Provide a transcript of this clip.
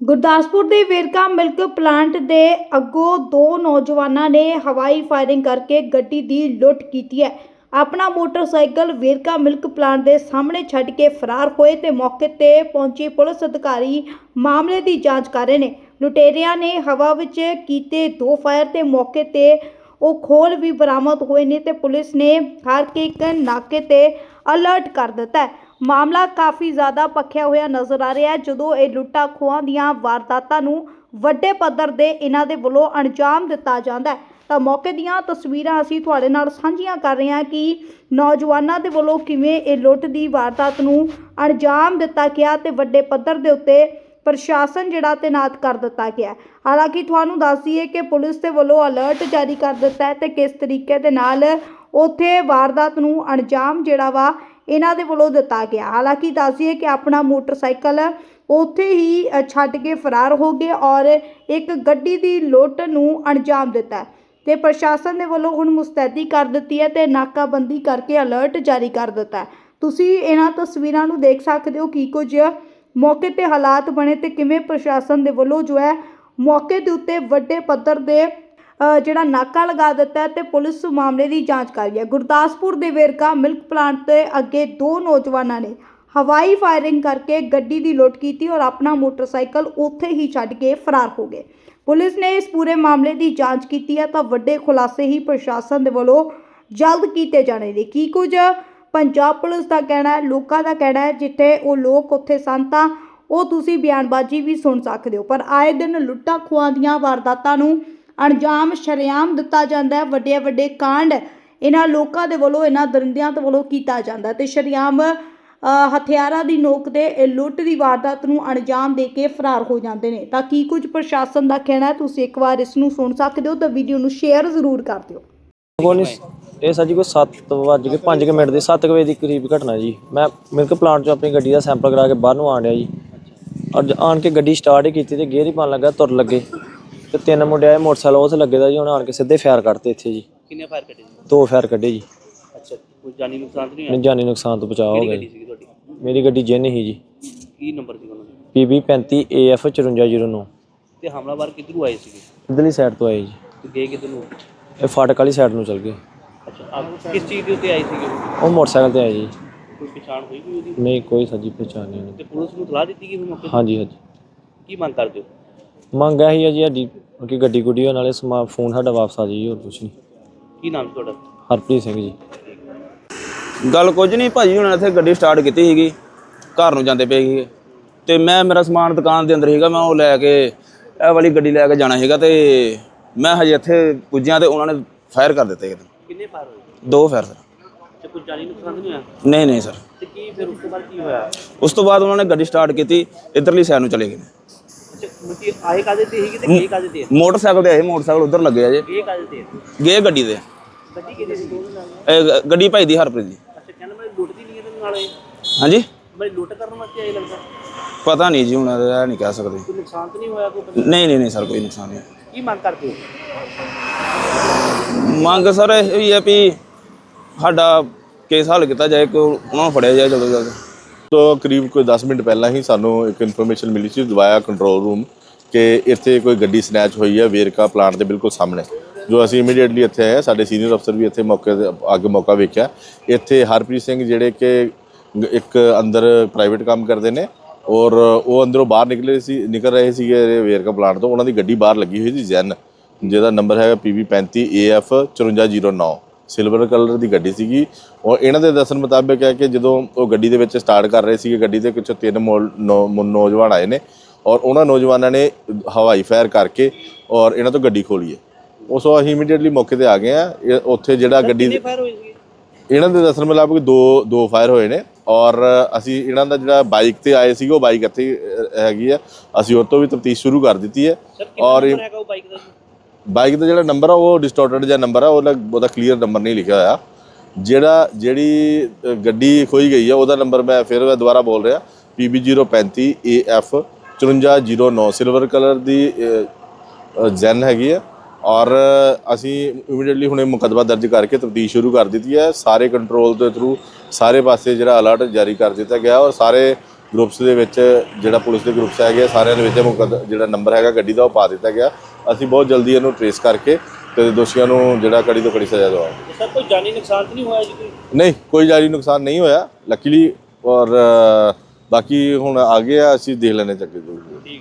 ਗੁਰਦਾਸਪੁਰ ਦੇ Verka milk plant ਦੇ ਅੱਗੋਂ ਦੋ ਨੌਜਵਾਨਾਂ ਨੇ ਹਵਾਈ ਫਾਇਰਿੰਗ ਕਰਕੇ ਗੱਡੀ ਦੀ ਲੁੱਟ ਕੀਤੀ ਹੈ। ਆਪਣਾ ਮੋਟਰਸਾਈਕਲ ਵੇਰਕਾ ਮਿਲਕ ਪਲਾਂਟ ਦੇ ਸਾਹਮਣੇ ਛੱਡ ਕੇ ਫਰਾਰ ਹੋਏ ਤੇ ਮੌਕੇ ਤੇ ਪਹੁੰਚੀ ਪੁਲਿਸ ਅਧਿਕਾਰੀ ਮਾਮਲੇ ਦੀ ਜਾਂਚ ਕਰ ਰਹੇ ਨੇ। ਲੁਟੇਰਿਆਂ ਨੇ ਹਵਾ ਵਿੱਚ ਕੀਤੇ ਦੋ ਫਾਇਰ ਤੇ ਮੌਕੇ ਤੇ ਉਹ ਖੋਲ ਵੀ ਬਰਾਮਦ ਹੋਏ ਨੇ ਤੇ ਪੁਲਿਸ ਨੇ ਹਰ ਇੱਕ ਨਾਕੇ ਤੇ ਅਲਰਟ ਕਰ ਦਿੱਤਾ ਹੈ। ਮਾਮਲਾ ਕਾਫੀ ਜ਼ਿਆਦਾ ਪੱਖਿਆ ਹੋਇਆ ਨਜ਼ਰ ਆ ਰਿਹਾ ਹੈ, ਜਦੋਂ ਇਹ ਲੁੱਟਾਂ ਖੋਹਾਂ ਦੀਆਂ ਵਾਰਦਾਤਾਂ ਨੂੰ ਵੱਡੇ ਪੱਧਰ ਦੇ ਇਹਨਾਂ ਦੇ ਵੱਲੋਂ ਅੰਜਾਮ ਦਿੱਤਾ ਜਾਂਦਾ ਹੈ। ਤਾਂ ਮੌਕੇ ਦੀਆਂ ਤਸਵੀਰਾਂ ਅਸੀਂ ਤੁਹਾਡੇ ਨਾਲ ਸਾਂਝੀਆਂ ਕਰ ਰਹੇ ਹਾਂ ਕਿ ਨੌਜਵਾਨਾਂ ਦੇ ਵੱਲੋਂ ਕਿਵੇਂ ਇਹ ਲੁੱਟ ਦੀ ਵਾਰਦਾਤ ਨੂੰ ਅੰਜਾਮ ਦਿੱਤਾ ਗਿਆ ਤੇ ਵੱਡੇ ਪੱਧਰ ਦੇ ਉੱਤੇ ਪ੍ਰਸ਼ਾਸਨ ਜਿਹੜਾ ਤੈਨਾਤ ਕਰ ਦਿੱਤਾ ਗਿਆ ਹਾਲਾਂਕਿ ਤੁਹਾਨੂੰ ਦੱਸ ਦਈਏ ਕਿ ਪੁਲਿਸ ਦੇ ਵੱਲੋਂ ਅਲਰਟ ਜਾਰੀ ਕਰ ਦਿੱਤਾ ਹੈ ਤੇ ਕਿਸ ਤਰੀਕੇ ਦੇ ਨਾਲ ਉੱਥੇ ਵਾਰਦਾਤ ਨੂੰ ਅੰਜਾਮ ਜਿਹੜਾ ਵਾ ਇਹਨਾਂ ਦੇ ਵੱਲੋਂ ਦਿੱਤਾ ਗਿਆ। ਹਾਲਾਂਕਿ ਦੱਸ ਦਈਏ ਕਿ ਆਪਣਾ ਮੋਟਰਸਾਈਕਲ ਉੱਥੇ ਹੀ ਛੱਡ ਕੇ ਫਰਾਰ ਹੋ ਗਏ ਔਰ ਇੱਕ ਗੱਡੀ ਦੀ ਲੁੱਟ ਨੂੰ ਅੰਜਾਮ ਦਿੱਤਾ ਹੈ ਤੇ ਪ੍ਰਸ਼ਾਸਨ ਦੇ ਵੱਲੋਂ ਹੁਣ ਮੁਸਤੈਦੀ ਕਰ ਦਿੱਤੀ ਹੈ ਤੇ ਨਾਕਾਬੰਦੀ ਕਰਕੇ ਅਲਰਟ ਜਾਰੀ ਕਰ ਦਿੱਤਾ ਤੁਸੀਂ ਇਹਨਾਂ ਤਸਵੀਰਾਂ ਨੂੰ ਦੇਖ ਸਕਦੇ ਹੋ ਕੀ ਕੁਝ ਮੌਕੇ ਤੇ ਹਾਲਾਤ ਬਣੇ ਤੇ ਕਿਵੇਂ ਪ੍ਰਸ਼ਾਸਨ ਦੇ ਵੱਲੋਂ ਜੋ ਹੈ ਮੌਕੇ ਦੇ ਉੱਤੇ ਵੱਡੇ ਪੱਧਰ ਦੇ ਅ, ਜਿਹੜਾ ਨਾਕਾ ਲਗਾ ਦਿੱਤਾ ਹੈ ਤੇ ਪੁਲਿਸ ਮਾਮਲੇ ਦੀ ਜਾਂਚ ਕਰ ਰਹੀ ਹੈ। ਗੁਰਦਾਸਪੁਰ ਦੇ ਵੇਰਕਾ ਮਿਲਕ ਪਲਾਂਟ ਦੇ ਅੱਗੇ ਦੋ ਨੌਜਵਾਨਾਂ ਨੇ ਹਵਾਈ ਫਾਇਰਿੰਗ ਕਰਕੇ ਗੱਡੀ ਦੀ ਲੁੱਟ ਕੀਤੀ ਔਰ ਆਪਣਾ ਮੋਟਰਸਾਈਕਲ ਉੱਥੇ ਹੀ ਛੱਡ ਕੇ ਫਰਾਰ ਹੋ ਗਏ। ਪੁਲਿਸ ਨੇ ਇਸ ਪੂਰੇ ਮਾਮਲੇ ਦੀ ਜਾਂਚ ਕੀਤੀ ਹੈ ਤਾਂ ਵੱਡੇ ਖੁਲਾਸੇ ਹੀ ਪ੍ਰਸ਼ਾਸਨ ਦੇ ਵੱਲੋਂ ਜਲਦ ਕੀਤੇ ਜਾਣੇ ਨੇ। ਕੀ ਕੁਝ ਪੰਜਾਬ ਪੁਲਿਸ ਦਾ ਕਹਿਣਾ ਹੈ, ਲੋਕਾਂ ਦਾ ਕਹਿਣਾ ਹੈ, ਜਿੱਥੇ ਉਹ ਲੋਕ, ਉੱਥੇ ਸਨ ਤਾਂ ਉਹ ਤੁਸੀਂ ਬਿਆਨਬਾਜ਼ੀ ਵੀ ਸੁਣ ਸਕਦੇ ਹੋ। ਪਰ ਆਏ ਦਿਨ ਲੁੱਟਾਂ ਖੋਹਾਂ ਦੀਆਂ ਵਾਰਦਾਤਾਂ ਨੂੰ ਅਣਜਾਮ ਸ਼ਰੇਆਮ ਦਿੱਤਾ ਜਾਂਦਾ ਹੈ। ਵੱਡੇ ਵੱਡੇ ਕਾਂਡ ਇਹਨਾਂ ਲੋਕਾਂ ਦੇ ਵੱਲੋਂ, ਇਹਨਾਂ ਦਰਿੰਦਿਆਂ ਦੇ ਵੱਲੋਂ ਕੀਤਾ ਜਾਂਦਾ ਹੈ ਤੇ ਸ਼ਰੇਆਮ ਹਥਿਆਰਾਂ ਦੀ ਨੋਕ ਤੇ ਇਹ ਲੁੱਟ ਦੀ ਵਾਰਦਾਤ ਨੂੰ ਅਣਜਾਮ ਦੇ ਕੇ ਫਰਾਰ ਹੋ ਜਾਂਦੇ ਨੇ। ਤਾਂ ਕੀ ਕੁਝ ਪ੍ਰਸ਼ਾਸਨ ਦਾ ਕਹਿਣਾ ਹੈ, ਤੁਸੀਂ ਇੱਕ ਵਾਰ ਇਸ ਨੂੰ ਸੁਣ ਸਕਦੇ ਹੋ ਤਾਂ ਵੀਡੀਓ ਨੂੰ ਸ਼ੇਅਰ ਜ਼ਰੂਰ ਕਰ ਦਿਓ। ਇਹ ਸਰ ਜੀ ਕੋਈ 7 ਵੱਜ ਕੇ 5 ਮਿੰਟ ਦੇ 7 ਵਜੇ ਦੀ ਕਰੀਬ ਘਟਨਾ ਜੀ। ਮੈਂ ਮਿਲਕ ਪਲਾਂਟ ਚੋਂ ਆਪਣੀ ਗੱਡੀ ਦਾ ਸੈਂਪਲ ਕਰਾ ਕੇ ਬਾਹਰ ਨੂੰ ਆਣ ਡਿਆ ਜੀ। ਅੱਜ ਆਣ ਕੇ ਗੱਡੀ ਸਟਾਰਟ ਹੀ ਕੀਤੀ ਤੇ ਗੇਅਰ ਹੀ ਪਾਣ ਲੱਗਾ ਤੁਰ ਲੱਗੇ। ਤੇ ਤਿੰਨ ਮੁੰਡੇ ਆਏ ਮੋਟਰਸਾਈਕਲ ਉਸ ਲੱਗੇ ਦਾ ਜੀ ਉਹਨਾਂ ਆਣ ਕੇ ਸਿੱਧੇ ਫਾਇਰ ਕੱਢਤੇ ਇੱਥੇ ਜੀ। ਕਿੰਨੇ ਫਾਇਰ ਕੱਢੇ ਜੀ? ਦੋ ਫਾਇਰ ਕੱਢੇ ਜੀ। ਅੱਛਾ ਕੋਈ ਜਾਨੀ ਨੁਕਸਾਨ ਤਾਂ ਨਹੀਂ ਮੈਨੂੰ ਜਾਨੀ ਨੁਕਸਾਨ ਤੋਂ ਬਚਾਅ ਹੋ ਗਿਆ ਜੀ। ਤੁਹਾਡੀ? ਮੇਰੀ ਗੱਡੀ ਜਿੰਨ ਹੀ ਜੀ। ਕੀ ਨੰਬਰ ਸੀ ਉਹਨਾਂ ਦਾ? PB 35 AF 5409 ਤੇ ਹਮਲਾਵਰ ਕਿੱਧਰੋਂ ਆਏ ਸੀਗੇ? ਇਧਰਲੀ ਸਾਈਡ ਤੋਂ ਆਏ ਜੀ। ਤੇ ਗਏ ਕਿੱਧਰ? ਨੂੰ ਇਹ ਫਾਟਕ ਵਾਲੀ ਸਾਈਡ ਨੂੰ ਚਲ ਗਏ। ਅੱਛਾ ਆਪ ਕਿਸ ਚੀਜ਼ ਦੇ ਉੱਤੇ ਆਏ ਸੀਗੇ ਉਹ? ਮੋਟਰਸਾਈਕਲ ਤੇ ਆਏ ਜੀ ਕੋਈ ਪਛਾਣ ਹੋਈ ਕੋਈ ਉਹਦੀ? ਨਹੀਂ ਕੋਈ ਸੱਜੀ ਪਛਾਣ ਨਹੀਂ ਉਹਦੀ। ਤੇ ਪੁਲਿਸ ਨੂੰ ਸਲਾਹ ਦਿੱਤੀ ਗਈ ਵੀ ਮੌਕੇ ਤੇ? ਹਾਂਜੀ ਹਾਂਜੀ। ਕੀ ਮੰਗ ਕਰਦੇ ਹੋ? ਮੰਗ ਇਹੀ ਹੈ ਜੀ ਸਾਡੀ ਕਿ ਗੱਡੀ ਗੁੱਡੀ ਨਾਲੇ ਸਮਾ ਫੋਨ ਸਾਡਾ ਵਾਪਸ ਆ ਜੀ ਹੋਰ ਕੁਛ ਨਹੀਂ। ਕੀ ਨਾਮ ਸੀ ਤੁਹਾਡਾ? ਹਰਪ੍ਰੀਤ ਸਿੰਘ ਜੀ। ਗੱਲ ਕੁਝ ਨਹੀਂ ਭਾਜੀ ਉਹਨਾਂ ਨੇ ਇੱਥੇ ਗੱਡੀ ਸਟਾਰਟ ਕੀਤੀ ਸੀਗੀ ਘਰ ਨੂੰ ਜਾਂਦੇ ਪਏ ਸੀਗੇ। ਤੇ ਮੈਂ ਮੇਰਾ ਸਮਾਨ ਦੁਕਾਨ ਦੇ ਅੰਦਰ ਸੀਗਾ ਮੈਂ ਉਹ ਲੈ ਕੇ ਇਹ ਵਾਲੀ ਗੱਡੀ ਲੈ ਕੇ ਜਾਣਾ ਸੀਗਾ ਤੇ ਮੈਂ ਹਜੇ ਇੱਥੇ ਪੁੱਜਿਆ ਤੇ ਉਹਨਾਂ ਨੇ ਫਾਇਰ ਕਰ ਦਿੱਤੇ ਇੱਕਦਮ ਕਿੰਨੇ ਫਾਇਰ ਹੋਏ? ਦੋ ਫਾਇਰ ਸਰ। ਤੇ ਕੋਈ ਜਾਨੀ ਨੁਕਸਾਨ ਨਹੀਂ ਹੋਇਆ? ਨਹੀਂ ਨਹੀਂ ਸਰ। ਤੇ ਕੀ ਫਿਰ ਉਸ ਤੋਂ ਬਾਅਦ ਕੀ ਹੋਇਆ? ਉਸ ਤੋਂ ਬਾਅਦ ਉਹਨਾਂ ਨੇ ਗੱਡੀ ਸਟਾਰਟ ਕੀਤੀ ਇਧਰਲੀ ਸਾਈਡ ਨੂੰ ਚਲੇ ਗਏ। ਅੱਛਾ ਮੁੱਤੀ ਆਏ ਕਾਦੇ ਤੇ ਸੀਗੇ ਤੇ ਗਏ ਕਾਦੇ ਤੇ? ਮੋਟਰਸਾਈਕਲ ਤੇ ਆਏ ਮੋਟਰਸਾਈਕਲ ਉਧਰ ਲੱਗੇ ਆ ਜੇ। ਇਹ ਕਾਦੇ ਤੇ? ਗਏ ਗੱਡੀ ਦੇ। ਗੱਡੀ ਕਿਹਦੇ ਸੀ? ਇਹ ਗ- ਗੱਡੀ ਭਾਈ ਦੀ ਹਰਪ੍ਰੀਤ ਦੀ। ਅੱਛਾ ਕਹਿੰਦਾ ਮੈਂ ਲੁੱਟਦੀ ਨਹੀਂ ਇਹਦੇ ਨਾਲ ਆਏ ਹਾਂਜੀ? ਮੈਂ ਲੁੱਟ ਕਰਨ ਵਾਸਤੇ ਆਏ ਲੱਗਦਾ। ਪਤਾ ਨਹੀਂ ਜੀ ਹੁਣ ਇਹ ਨਹੀਂ ਕਹਿ ਸਕਦੇ। ਕੋਈ ਨੁਕਸਾਨ ਤਾਂ ਨਹੀਂ ਹੋਇਆ ਕੋਈ? ਬੰਦੇ- ਨਹੀਂ ਨਹੀਂ ਨਹੀਂ ਸਰ ਕੋਈ ਨੁਕਸਾਨ ਨਹੀਂ ਕੀ ਮੰਗ ਕਰਦੇ ਹੋ? ਮੰਗ ਸਰ ਇਹ ਹੀ ਹੈ ਵੀ ਸਾਡਾ ਕੇਸ ਹੱਲ ਕੀਤਾ ਜਾਏ ਕਿ ਉਹਨਾਂ ਨੂੰ ਫੜਿਆ ਜਾਏ ਜਲਦੀ ਜਲਦ ਤੋਂ ਕਰੀਬ ਕੋਈ 10 ਮਿੰਟ ਪਹਿਲਾਂ ਹੀ ਸਾਨੂੰ ਇੱਕ ਇਨਫੋਰਮੇਸ਼ਨ ਮਿਲੀ ਸੀ ਦਵਾਇਆ ਕੰਟਰੋਲ ਰੂਮ ਕਿ ਇੱਥੇ ਕੋਈ ਗੱਡੀ ਸਨੈਚ ਹੋਈ ਹੈ, ਵੇਰਕਾ ਪਲਾਂਟ ਦੇ ਬਿਲਕੁਲ ਸਾਹਮਣੇ। ਜੋ ਅਸੀਂ ਇਮੀਡੀਏਟਲੀ ਇੱਥੇ ਆਏ ਸਾਡੇ ਸੀਨੀਅਰ ਅਫਸਰ ਵੀ ਇੱਥੇ ਮੌਕੇ ਤੇ ਅੱਗੇ ਮੌਕਾ ਵੇਖਿਆ। ਇੱਥੇ ਹਰਪ੍ਰੀਤ ਸਿੰਘ ਜਿਹੜੇ ਕਿ ਇੱਕ ਅੰਦਰ ਪ੍ਰਾਈਵੇਟ ਕੰਮ ਕਰਦੇ ਨੇ ਔਰ ਉਹ ਅੰਦਰੋਂ ਬਾਹਰ ਨਿਕਲੇ ਸੀ, ਨਿਕਲ ਰਹੇ ਸੀਗੇ ਵੇਰਕਾ ਪਲਾਂਟ ਤੋਂ, ਉਹਨਾਂ ਦੀ ਗੱਡੀ ਬਾਹਰ ਲੱਗੀ ਹੋਈ ਸੀ ਜੈਨ ਜਿਹਦਾ ਨੰਬਰ ਹੈਗਾ PB35 AF 5409 ਸਿਲਵਰ ਕਲਰ ਦੀ ਗੱਡੀ ਸੀਗੀ। ਔਰ ਇਹਨਾਂ ਦੇ ਦੱਸਣ ਮੁਤਾਬਕ ਹੈ ਕਿ ਜਦੋਂ ਉਹ ਗੱਡੀ ਦੇ ਵਿੱਚ ਸਟਾਰਟ ਕਰ ਰਹੇ ਸੀਗੇ ਗੱਡੀ ਦੇ ਕੁਝ ਤਿੰਨ ਨੌਜਵਾਨ ਆਏ ਨੇ ਔਰ ਉਹਨਾਂ ਨੌਜਵਾਨਾਂ ਨੇ ਹਵਾਈ ਫਾਇਰ ਕਰਕੇ ਔਰ ਇਹਨਾਂ ਤੋਂ ਗੱਡੀ ਖੋਲੀ ਹੈ। ਉਸ ਤੋਂ ਅਸੀਂ ਇਮੀਡੀਏਟਲੀ ਮੌਕੇ ਤੇ ਆ ਗਏ ਆ ਉੱਥੇ ਜਿਹੜਾ ਗੱਡੀ ਸੀਗੇ? ਇਹਨਾਂ ਦੇ ਦੱਸਣ ਮੁਤਾਬਕ ਦੋ ਦੋ ਫਾਇਰ ਹੋਏ ਨੇ ਔਰ ਅਸੀਂ ਇਹਨਾਂ ਦਾ ਜਿਹੜਾ ਬਾਈਕ ਤੇ ਆਏ ਸੀਗੇ ਉਹ ਬਾਈਕ ਇੱਥੇ ਹੈਗੀ ਆ। ਅਸੀਂ ਉਹ ਤੋਂ ਵੀ ਤਫਤੀਸ਼ ਸ਼ੁਰੂ ਕਰ ਦਿੱਤੀ ਹੈ ਔਰ ਉਹ ਬਾਈਕ ਦਾ? ਬਾਈਕ ਦਾ ਜਿਹੜਾ ਨੰਬਰ ਆ, ਉਹ ਡਿਸਟੋਰਟਡ ਜਿਹਾ ਨੰਬਰ ਆ, ਉਹਦਾ ਉਹਦਾ ਕਲੀਅਰ ਨੰਬਰ ਨਹੀਂ ਲਿਖਿਆ ਹੋਇਆ। ਜਿਹੜਾ ਜਿਹੜੀ ਗੱਡੀ ਖੋਈ ਗਈ ਆ, ਉਹਦਾ ਨੰਬਰ ਮੈਂ ਫਿਰ ਮੈਂ ਦੁਬਾਰਾ ਬੋਲ ਰਿਹਾ। PB035 AF 5409 ਸਿਲਵਰ ਕਲਰ ਦੀ ਜੈਨ ਹੈਗੀ ਆ। ਔਰ ਅਸੀਂ ਇਮੀਡੀਏਟਲੀ ਹੁਣੇ ਮੁਕੱਦਮਾ ਦਰਜ ਕਰਕੇ ਤਬਦੀਲ ਸ਼ੁਰੂ ਕਰ ਦਿੱਤੀ ਹੈ। ਸਾਰੇ ਕੰਟਰੋਲ ਦੇ ਥਰੂ ਸਾਰੇ ਪਾਸੇ ਜਿਹੜਾ ਅਲਰਟ ਜਾਰੀ ਕਰ ਦਿੱਤਾ ਗਿਆ ਔਰ ਸਾਰੇ ਗਰੁੱਪਸ ਦੇ ਵਿੱਚ ਜਿਹੜਾ ਪੁਲਿਸ ਦੇ ਗਰੁੱਪਸ ਹੈਗੇ ਆ, ਸਾਰਿਆਂ ਦੇ ਵਿੱਚ ਜਿਹੜਾ ਨੰਬਰ ਹੈਗਾ ਗੱਡੀ ਦਾ ਉਹ ਪਾ ਦਿੱਤਾ ਗਿਆ। ਅਸੀਂ ਬਹੁਤ ਜਲਦੀ ਇਹਨੂੰ ਟਰੇਸ ਕਰਕੇ ਤੇ ਦੋਸ਼ੀਆਂ ਨੂੰ ਜਿਹੜਾ ਕੜੀ ਤੋਂ ਕੜੀ ਸਜ਼ਾ ਦਵਾਵਾਂਗੇ ਸਰ ਕੋਈ ਜਾਨੀ ਨੁਕਸਾਨ ਤਾਂ ਨਹੀਂ ਹੋਇਆ ਜੀ ਕੋਈ? ਨਹੀਂ ਕੋਈ ਜਾਨੀ ਨੁਕਸਾਨ ਨਹੀਂ ਹੋਇਆ। ਲੱਕੀਲੀ ਔਰ ਬਾਕੀ ਹੁਣ ਆ ਗਿਆ ਅਸੀਂ ਦੇਖ ਲੈਣੇ ਚੱਕੇ।